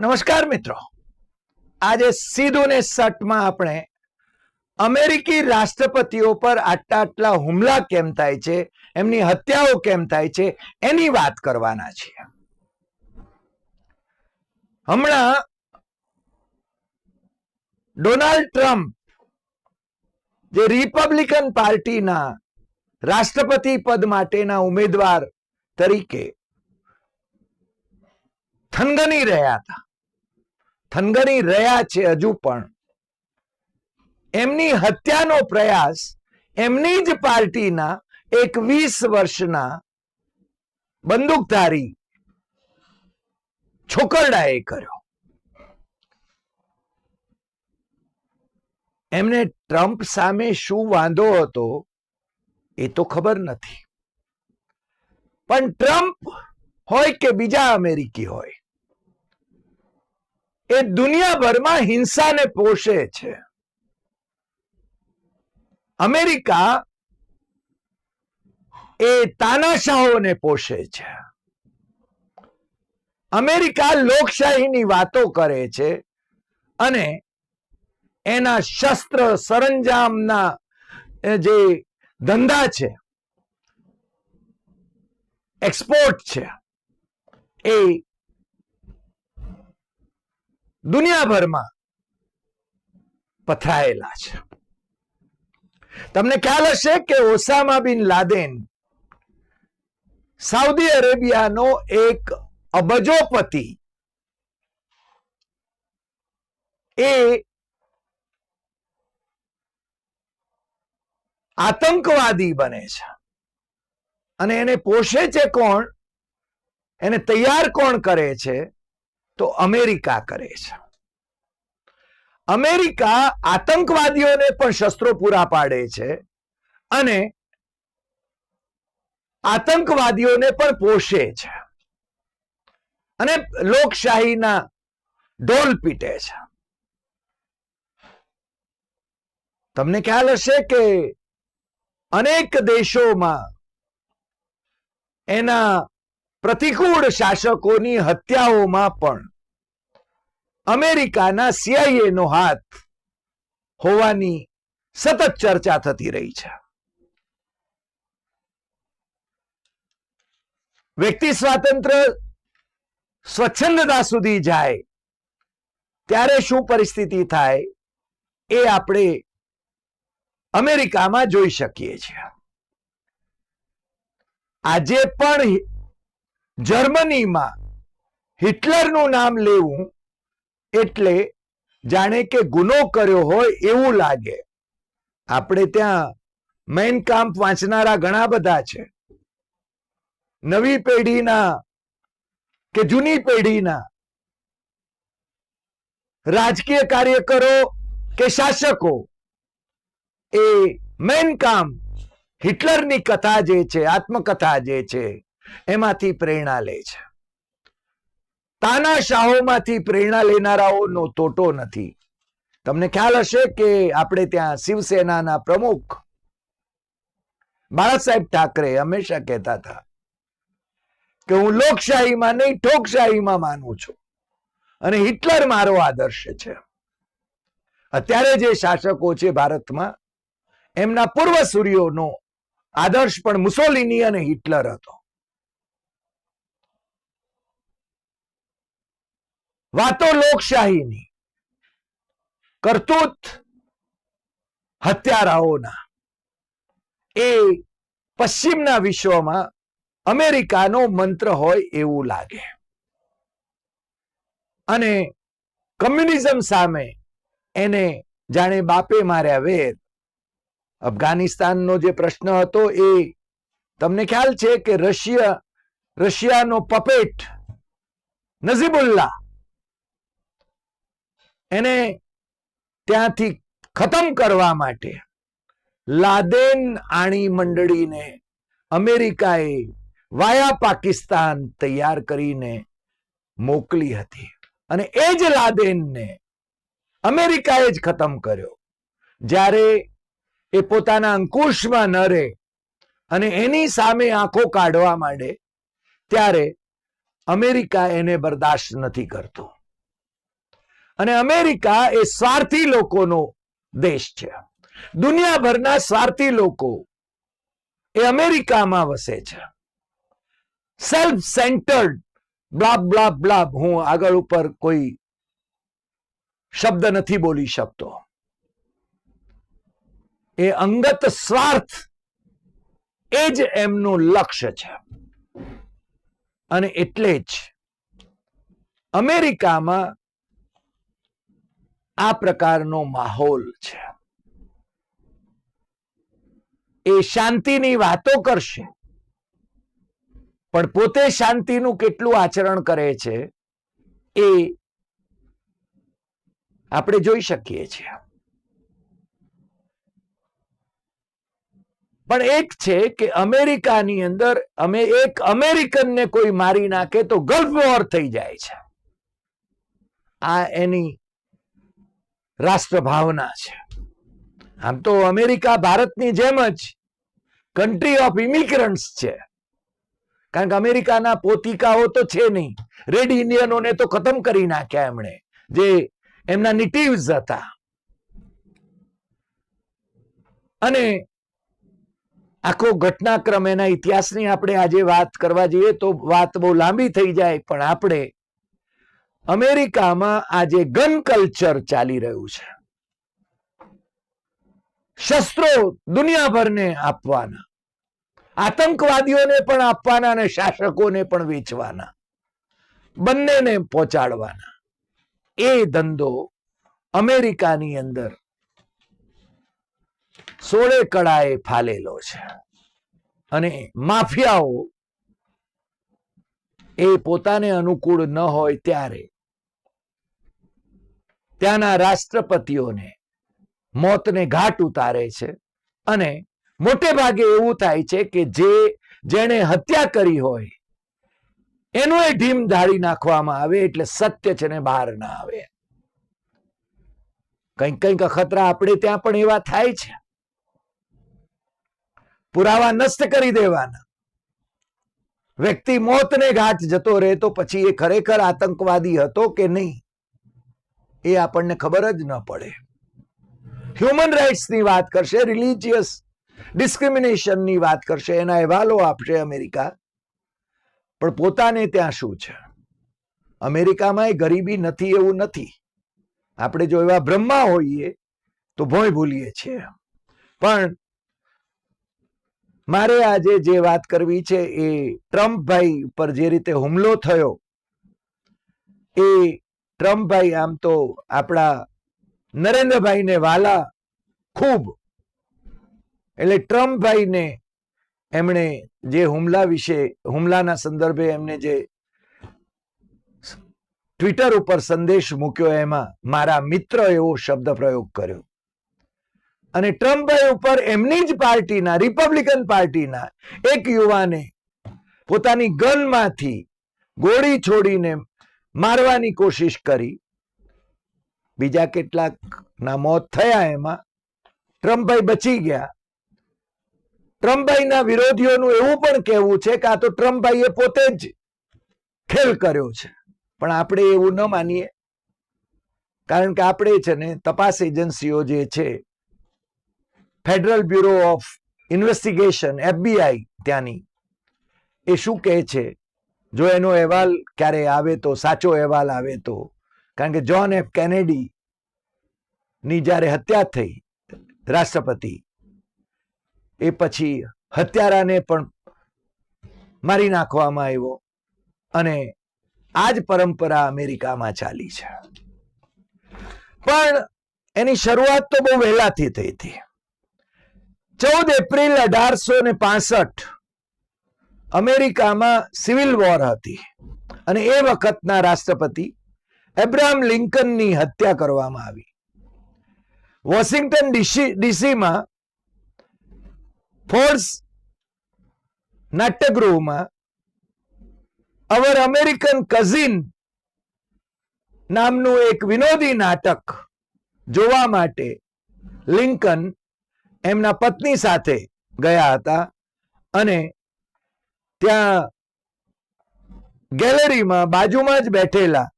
નમસ્કાર મિત્રો. આજે સીધું ને સટમાં આપણે અમેરિકી રાષ્ટ્રપતિઓ પર આટલા આટલા હુમલા કેમ થાય છે, એમની હત્યાઓ કેમ થાય છે, એની વાત કરવાના છીએ. હમણાં ડોનાલ્ડ ટ્રમ્પ જે રિપબ્લિકન પાર્ટીના રાષ્ટ્રપતિ પદ માટેના ઉમેદવાર તરીકે થનગની રહ્યા હતા. થનગની રહ્યા છે હજુ પણ. એમની હત્યાનો પ્રયાસ એમની જ પાર્ટીના એક વીસ વર્ષના બંદૂકધારી છોકરડાએ કર્યો. એમને ટ્રમ્પ સામે શું વાંધો હતો એ તો ખબર નથી. પણ ટ્રમ્પ હોય કે બીજા અમેરિકી હોય એ દુનિયાભરમાં હિંસાને પોષે છે. અમેરિકા એ તાનાશાહોને પોષે છે. અમેરિકા લોકશાહીની વાતો કરે છે અને એના શસ્ત્ર સરંજામના જે ધંધા છે એક્સપોર્ટ છે, એ દુનિયાભરમાં પથરાયેલા છે. તમને ખ્યાલ હશે કે ઓસામા બિન લાદેન સાઉદી અરેબિયાનો એક અબજોપતિ એ આતંકવાદી બને છે. અને એને પોષે છે કોણ? એને તૈયાર કોણ કરે છે? તો અમેરિકા કરે છે. અમેરિકા આતંકવાદીઓને પણ શસ્ત્રો પૂરા પાડે છે અને આતંકવાદીઓને પણ પોષે છે. અને લોકશાહીના ઢોલ પીટે છે. તમને ખ્યાલ હશે કે અનેક દેશોમાં એના પ્રતિકૂળ શાસકોની હત્યાઓમાં પણ અમેરિકાના સીઆઈએ નો હાથ હોવાની સતત ચર્ચા થતી રહી છે. વ્યક્તિ સ્વાતંત્ર્ય સ્વચ્છંદતા સુધી જાય, ત્યારે શું પરિસ્થિતિ થાય એ આપણે અમેરિકામાં જોઈ શકીએ છીએ. આજે પણ જર્મનીમાં હિટલરનું નામ લેવું એટલે જાણે કે ગુનો કર્યો હોય એવું લાગે. આપણે ત્યાં મેન કામ્પ વાંચનારા ઘણા બધા છે. નવી પેઢીના કે જૂની પેઢીના રાજકીય કાર્યકરો કે શાસકો એ મેન કામ હિટલરની કથા જે છે, આત્મકથા જે છે એમાંથી પ્રેરણા લે છે. તાનાશાહોમાંથી પ્રેરણા લેનારાઓનો તોટો નથી. તમને ખ્યાલ હશે કે આપણે ત્યાં શિવસેનાના પ્રમુખ બાળા સાહેબ ઠાકરે હંમેશા કહેતા હતા કે હું લોકશાહીમાં નહીં, ઠોકશાહીમાં માનું છું. અને હિટલર મારો આદર્શ છે. અત્યારે જે શાસકો છે ભારતમાં, એમના પૂર્વ સૂર્યોનો આદર્શ પણ મુસોલિની અને હિટલર હતો. વાતો લોકશાહીની, કરતૂત હત્યારાઓના. એ પશ્ચિમના વિશ્વમાં અમેરિકાનો મંત્ર હોય એવું લાગે. અને કમ્યુનિઝમ સામે એને જાણે બાપે માર્યા વેર અફઘાનિસ્તાનનો જે પ્રશ્ન હતો એ તમને ખ્યાલ છે કે રશિયા, રશિયાનો પપેટ નઝીબુલ્લા એને ત્યાંથી ખતમ કરવા માટે લાદેન આણી મંડળીને અમેરિકાએ વાયા પાકિસ્તાન તૈયાર કરીને મોકલી હતી. અને એ જ લાદેનને અમેરિકાએ જ ખતમ કર્યો. જ્યારે એ પોતાના અંકુશમાં ન રહે અને એની સામે આંખો કાઢવા માંડે, ત્યારે અમેરિકા એને બરદાશ્ત નથી કરતું. અને અમેરિકા એ સ્વાર્થી લોકોનો દેશ છે. દુનિયાભરના સ્વાર્થી લોકો એ અમેરિકામાં વસે છે. સેલ્ફ સેન્ટર્ડ બ્લાબ બ્લાબ બ્લાબ હું આગળ ઉપર કોઈ શબ્દ નથી બોલી શકતો. એ અંગત સ્વાર્થ એ જ એમનું લક્ષ્ય છે. અને એટલે જ અમેરિકામાં આ પ્રકારનો માહોલ છે. એ શાંતિની વાતો કરશે. પણ પોતે શાંતિનું કેટલું આચરણ કરે છે એ આપણે જોઈ શકીએ છીએ. પણ એક છે કે અમેરિકાની અંદર અમે એક અમેરિકનને કોઈ મારી નાખે તો ગલ્ફ વોર થઈ જાય છે. આ એની રાષ્ટ્રભાવના છે. આમ તો અમેરિકા ભારતની જેમ જ કન્ટ્રી ઓફ ઇમિગ્રન્ટ્સ છે. કારણ કે અમેરિકાના પોતિકાઓ તો છે નહીં. રેડ ઇન્ડિયનોને તો ખતમ કરી નાખ્યા એમણે. જે એમના નિટિવ્સ હતા. અને આખો ઘટનાક્રમ એના ઇતિહાસની આપણે આજે વાત કરવા જઈએ તો વાત બહુ લાંબી થઈ જાય, પણ આપણે અમેરિકામાં આજે ગન કલ્ચર ચાલી રહ્યું છે. શસ્ત્રો દુનિયાભરને આપવાના. આતંકવાદીઓને પણ આપવાના અને શાસકોને પણ વેચવાના. બંનેને પહોંચાડવાના. એ ધંધો અમેરિકાની અંદર સોળે કળાએ ફાલેલો છે. અને માફિયાઓ એ પોતાને અનુકૂળ ન હોય ત્યારે ત્યાંના રાષ્ટ્રપતિઓને મોતને ઘાટ ઉતારે છે અને મોટે ભાગે એવું થાય છે કે જે જેણે હત્યા કરી હોય, એનું એ ઢીમ ધાળી નાખવામાં આવે એટલે સત્ય છે ને બહાર ના આવે. કંઈક કંઈક અખતરા આપણે ત્યાં પણ એવા થાય છે. પુરાવા નષ્ટ કરી દેવાના. વ્યક્તિ મોતને ઘાટ જતો રહે તો પછી એ ખરેખર આતંકવાદી હતો કે નહીં? એ આપણને ખબર જ ન પડે. હ્યુમન રાઇટ્સની વાત કરશે રિલિજિયસ ડિસ્ક્રિમિનેશનની વાત કરશે, એના અહેવાલો આપશે અમેરિકા. પણ પોતાને ત્યાં શું છે? અમેરિકામાં એ ગરીબી નથી, એવું નથી. આપણે જો એવા બ્રહ્મા હોઈએ, તો ભોય ભૂલીએ છીએ. પણ મારે આજે જે વાત કરવી છે એ ટ્રમ્પભાઈ પર જે રીતે હુમલો થયો, એ ટ્રમ્પભાઈ આમ તો આપણા નરેન્દ્રભાઈને વાલા ખૂબ. એટલે ટ્રમ્પભાઈને એમણે જે હુમલા વિશે, હુમલાના સંદર્ભે એમને જે ટ્વિટર ઉપર સંદેશ મૂક્યો એમાં, મારા મિત્ર એવો શબ્દ પ્રયોગ કર્યો. અને ટ્રમ્પભાઈ ઉપર એમની જ પાર્ટીના, રિપબ્લિકન પાર્ટીના એક યુવાને પોતાની ગનમાંથી ગોળી છોડીને મારવાની કોશિશ કરી. બીજા કેટલાક ના મોત થયા એમાં ટ્રમ્પભાઈ બચી ગયા. ટ્રમ્પભાઈના વિરોધીઓનું એવું પણ કહેવું છે કે આ તો ટ્રમ્પભાઈએ પોતે જ ખેલ કર્યો છે. પણ આપણે એવું ન માનીએ. કારણ કે આપણે છે ને તપાસ એજન્સીઓ જે છે, federal bureau of investigation, FBI ત્યાંની, એ શું કહે છે? જો એનો અહેવાલ ક્યારે આવે તો, સાચો અહેવાલ આવે તો. કારણ કે જ્હોન એફ કેનેડી ની જ્યારે હત્યા થઈ, રાષ્ટ્રપતિ, એ પછી હત્યારાને પણ મારી નાખવામાં આવ્યો અને આ જ પરંપરા અમેરિકામાં ચાલી છે. પણ એની શરૂઆત તો બહુ વહેલાથી થઈ હતી. ચૌદ એપ્રિલ અઢારસો ને પાસઠ અમેરિકામાં સિવિલ વોર હતી. અને એ વખતના રાષ્ટ્રપતિ એબ્રાહમ લિંકનની હત્યા કરવામાં આવી. વોશિંગ્ટન ડીસી, ડીસીમાં ફોર્સ નાટ્યગૃહમાં અવર અમેરિકન કઝિન નામનું એક વિનોદી નાટક જોવા માટે લિંકન એમના પત્ની સાથે ગયા હતા. અને ત્યાં ગેલેરીમાં બાજુમાં જ બેઠેલા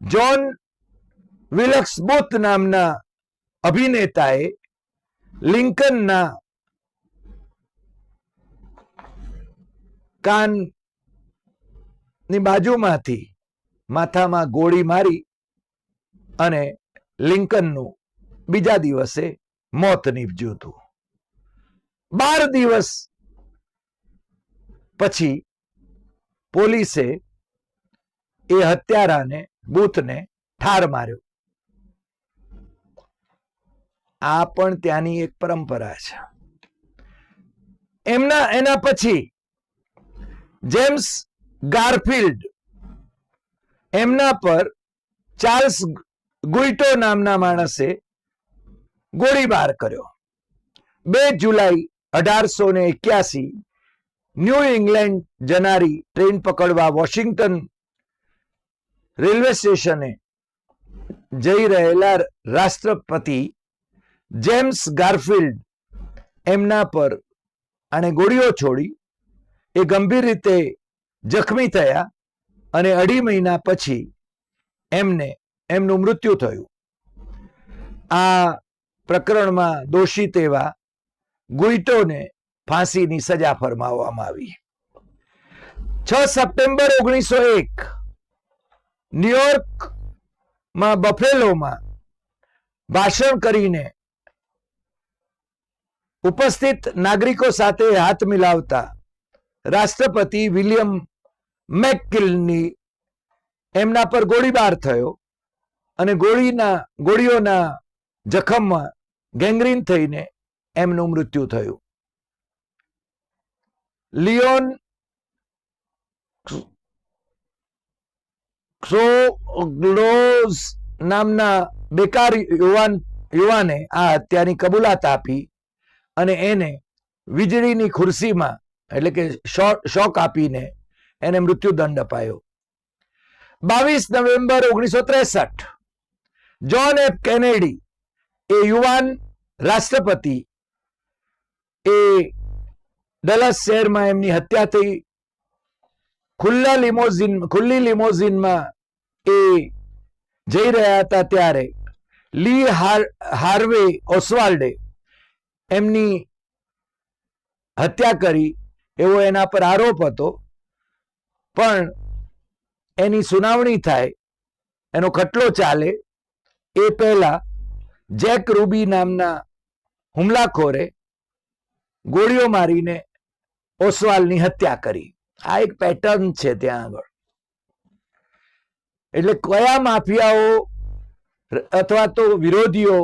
જોન વિલક્સ બુથ નામના અભિનેતાએ લિંકનના કાનની બાજુમાંથી માથામાં ગોળી મારી અને લિંકનનું બીજા દિવસે મોત નીપજ્યું હતું. બાર દિવસ પછી પોલીસે એ હત્યારાને, બૂથને ઠાર માર્યો. આ પણ ત્યાંની એક પરંપરા છે. એમના, એના પછી જેમ્સ ગારફિલ્ડ એમના પર ચાર્લ્સ ગુઈટો નામના માણસે ગોળીબાર કર્યો. બે જુલાઈ અઢારસો ને એક્યાસી ન્યૂ ઇંગ્લેન્ડ જનારી ટ્રેન પકડવા વોશિંગ્ટન રેલવે સ્ટેશને જઈ રહેલા રાષ્ટ્રપતિ જેમ્સ ગારફિલ્ડ એમના પર આણે ગોળીઓ છોડી એ ગંભીર રીતે જખમી થયા અને અઢી મહિના પછી એમને એમનું મૃત્યુ થયું. આ પ્રકરણમાં દોષિત એવા ગુઈટોને ફાંસીની સજા ફરમાવવામાં આવી. છ સપ્ટેમ્બર ઓગણીસો એક, ન્યુયોર્કમાં બફેલોમાં ભાષણ કરીને ઉપસ્થિત નાગરિકો સાથે હાથ મિલાવતા રાષ્ટ્રપતિ વિલિયમ મેકકિલની એમના પર ગોળીબાર થયો અને ગોળીના, ગોળીઓના જખમમાં ગેંગ્રીન થઈને એમનું મૃત્યુ થયું. લિયોન ક્રોગ્લોઝ નામના બેકાર યુવાન, યુવાને આ હત્યાની કબૂલાત આપી અને એને વીજળીની ખુરશીમાં, એટલે કે શોક આપીને એને મૃત્યુદંડ અપાયો. બાવીસ નવેમ્બર ઓગણીસો ત્રેસઠ જોન એફ કેનેડી એ યુવાન રાષ્ટ્રપતિ એ ડલસ શહેરમાં એમની હત્યા થઈ. ખુલ્લા લિમોઝિન, ખુલ્લી લિમોઝિનમાં એ જઈ રહ્યા હતા ત્યારે. લી હાર્વે ઓસવાલ્ડે એમની હત્યા કરી. એવો એના પર આરોપ હતો. પણ એની સુનાવણી થાય, એનો ખટલો ચાલે. એ પહેલા જેક રૂબી નામના હુમલાખોરે ગોળીઓ મારીને ઓસવાલની હત્યા કરી. આ એક પેટર્ન છે ત્યાં આગળ. એટલે કયા માફિયાઓ અથવા તો વિરોધીઓ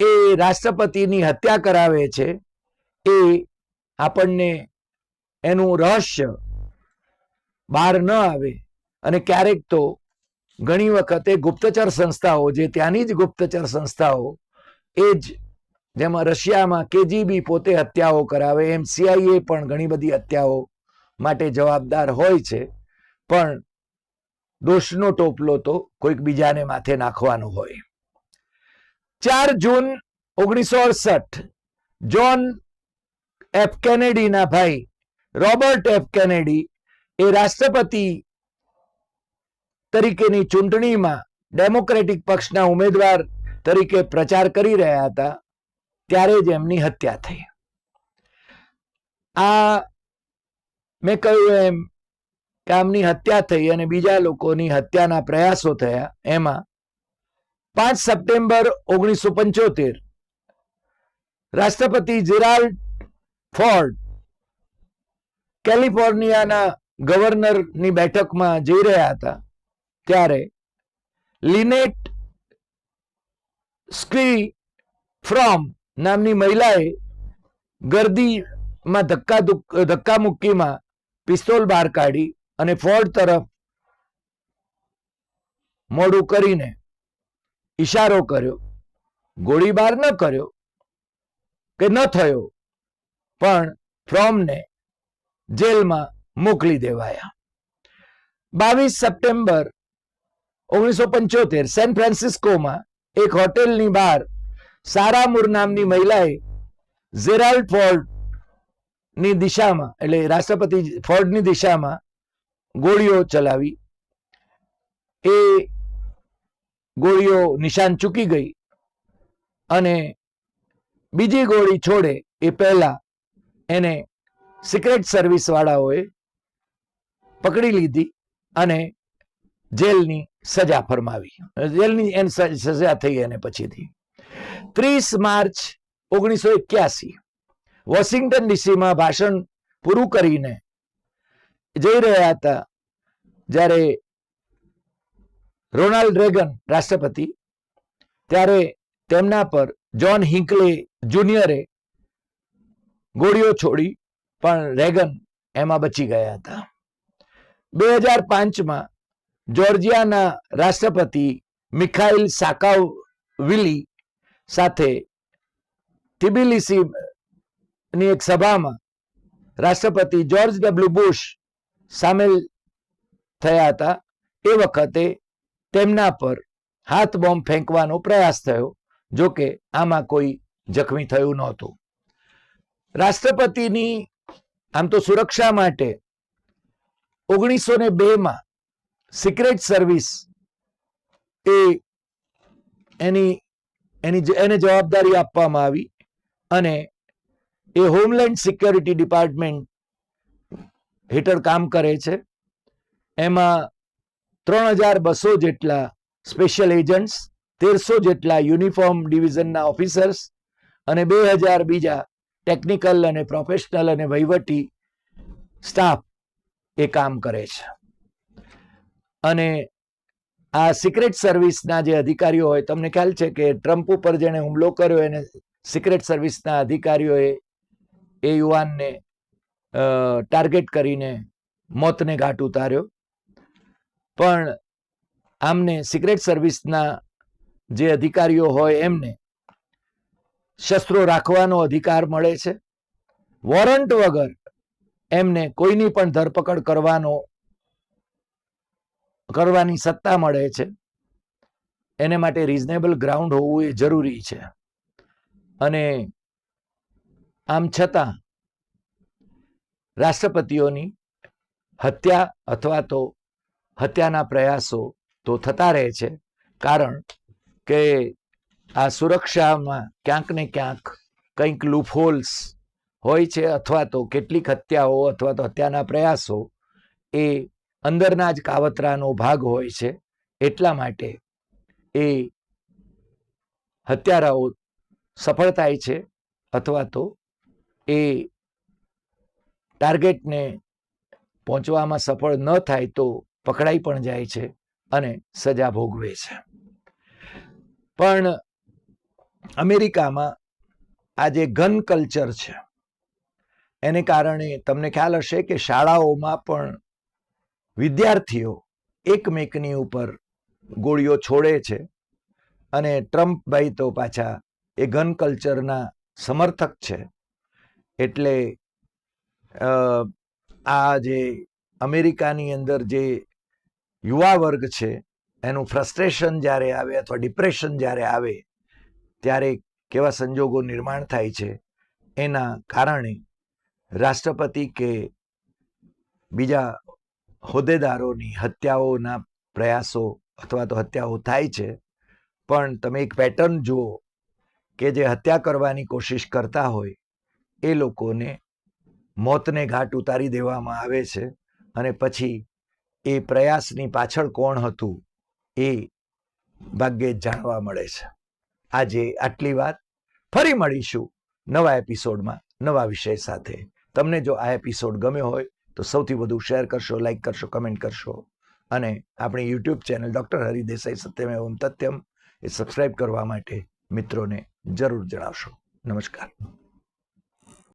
એ રાષ્ટ્રપતિની હત્યા કરાવે છે એ આપણને એનું રહસ્ય બહાર ન આવે. અને ક્યારેક તો ઘણી વખતે ગુપ્તચર સંસ્થાઓ જે ત્યાંની જ ગુપ્તચર સંસ્થાઓ એ જ જેમાં રશિયામાં કેજીબી પોતે હત્યાઓ કરાવે, એમ સીઆઈએ પણ ઘણી બધી હત્યાઓ માટે જવાબદાર હોય છે. પણ દોષનો ટોપલો તો કોઈક બીજાને માથે નાખવાનો હોય. ચાર જૂન ઓગણીસો અડસઠ જોન એફ કેનેડીના ભાઈ રોબર્ટ એફ કેનેડી એ રાષ્ટ્રપતિ તરીકેની ચૂંટણીમાં ડેમોક્રેટિક પક્ષના ઉમેદવાર તરીકે પ્રચાર કરી રહ્યા હતા. ત્યારે જ એમની હત્યા થઈ. આ મેં કહ્યું એમ કે આમની હત્યા થઈ અને બીજા લોકોની હત્યાના પ્રયાસો થયા. એમાં પાંચ સપ્ટેમ્બર ઓગણીસો પંચોતેર રાષ્ટ્રપતિ જેરાલ્ડ ફોર્ડ કેલિફોર્નિયાના ગવર્નરની બેઠકમાં જઈ રહ્યા હતા. ત્યારે લિનેટ સ્ક્રી ફ્રોમ નામની મહિલાએ ગર્દીમાં ધક્કા ધક્કા મુક્કીમાં પિસ્તોલ બહાર કાઢી અને ફોર્ડ તરફ મોડું કરીને ઈશારો કર્યો. ગોળીબાર ન કર્યો કે ન થયો, પણ ફ્રોમને જેલમાં મોકલી દેવાયા. બાવીસ સપ્ટેમ્બર ઓગણીસો પંચોતેર, સેન ફ્રાન્સિસ્કોમાં એક હોટેલની બહાર સારા મૂર નામની મહિલાએ ઝેરાલ્ડ ફોર્ડની દિશામાં, એટલે રાષ્ટ્રપતિ ફોર્ડની દિશામાં ગોળીઓ ચલાવી. એ ગોળીઓ નિશાન ચૂકી ગઈ અને બીજી ગોળી છોડે એ પહેલા એને સિક્રેટ સર્વિસ વાળાઓએ પકડી લીધી અને જેલની સજા ફરમાવી. જેલની સજા થઈ એને પછીથી. ત્રીસ માર્ચ ઓગણીસો એક્યાસી. વોશિંગ્ટન ડીસીમાં ભાષણ પૂરું કરીને જઈ રહ્યા હતા જ્યારે રોનાલ્ડ રેગન રાષ્ટ્રપતિ, ત્યારે તેમના પર જ્હોન હિંકલે જુનિયરે ગોળીઓ છોડી પણ રેગન એમાં બચી ગયા હતા. બે હજાર પાંચમાં જોર્જિયાના રાષ્ટ્રપતિ મિખાઇલ સાકાવવિલી સાથે તિબિલિસી ની એક સભામાં રાષ્ટ્રપતિ જ્યોર્જ ડબલ્યુ બુશ સામેલ થયા હતા. એ વખતે તેમના પર હાથ બોમ્બ ફેંકવાનો પ્રયાસ થયો, જો કે આમાં કોઈ જખમી થયું નહોતું. રાષ્ટ્રપતિની આમ તો સુરક્ષા માટે ઓગણીસો ને બેમાં સિક્રેટ સર્વિસ એ એની એની એને જવાબદારી આપવામાં આવી અને એ હોમલેન્ડ સિક્યોરિટી ડિપાર્ટમેન્ટ હેઠળ કામ કરે છે. એમાં ત્રણ હજાર બસો જેટલા સ્પેશિયલ એજન્ટ્સ તેરસો જેટલા યુનિફોર્મ ડિવિઝનના ઓફિસર્સ અને બે હજાર બીજા ટેકનિકલ અને પ્રોફેશનલ અને વહીવટી સ્ટાફ એ કામ કરે છે. અને આ સિક્રેટ સર્વિસના જે અધિકારીઓ હોય, તમને ખ્યાલ છે કે ટ્રમ્પ ઉપર જેણે હુમલો કર્યો, એને સિક્રેટ સર્વિસના અધિકારીઓએ એ યુવાનને ટાર્ગેટ કરીને મોતને ઘાટ ઉતાર્યો. પણ આમને સિક્રેટ સર્વિસના જે અધિકારીઓ હોય, એમને શસ્ત્રો રાખવાનો અધિકાર મળે છે. વોરંટ વગર એમને કોઈની પણ ધરપકડ કરવાનો કરવાની સત્તા મળે છે. એને માટે રિઝનેબલ ગ્રાઉન્ડ હોવું એ જરૂરી છે. અને આમ છતાં રાષ્ટ્રપતિઓની હત્યા અથવા તો હત્યાના પ્રયાસો તો થતા રહે છે. કારણ કે આ સુરક્ષામાં ક્યાંક ને ક્યાંક કંઈક લૂફહોલ્સ હોય છે અથવા તો કેટલીક હત્યાઓ અથવા તો હત્યાના પ્રયાસો એ અંદરના જ કાવતરાનો ભાગ હોય છે. એટલા માટે એ હત્યારાઓ સફળ થાય છે અથવા તો એ ટાર્ગેટને પહોંચવામાં સફળ ન થાય તો પકડાઈ પણ જાય છે અને સજા ભોગવે છે. પણ અમેરિકામાં આ જે ગન કલ્ચર છે, એને કારણે તમને ખ્યાલ હશે કે શાળાઓમાં પણ વિદ્યાર્થીઓ એકમેકની ઉપર ગોળીઓ છોડે છે અને ટ્રમ્પ ભાઈ તો પાછા એ ગન કલ્ચરના સમર્થક છે. એટલે આ જે અમેરિકાની અંદર જે યુવા વર્ગ છે, એનું ફ્રસ્ટ્રેશન જ્યારે આવે અથવા ડિપ્રેશન જ્યારે આવે, ત્યારે કેવા સંજોગો નિર્માણ થાય છે, એના કારણે રાષ્ટ્રપતિ કે બીજા હોદ્દેદારોની હત્યાઓના પ્રયાસો અથવા તો હત્યાઓ થાય છે. પણ તમે એક પેટર્ન જુઓ કે જે હત્યા કરવાની કોશિશ કરતા હોય, એ લોકોને મોતને ઘાટ ઉતારી દેવામાં આવે છે અને પછી એ પ્રયાસની પાછળ કોણ હતું એ ભાગ્યે જાણવા મળે છે. આજે આટલી વાત. ફરી મળીશું નવા એપિસોડમાં નવા વિષય સાથે. તમને જો આ એપિસોડ ગમ્યો હોય તો સૌથી વધુ શેર કરશો લાઇક કરશો કમેન્ટ કરશો. અને આપણી યુટ્યુબ ચેનલ ડૉક્ટર હરિદેસાઈ સત્યમ એવમ તથ્યમ એ સબસ્ક્રાઇબ કરવા માટે મિત્રોને જરૂર જણાવશો. નમસ્કાર.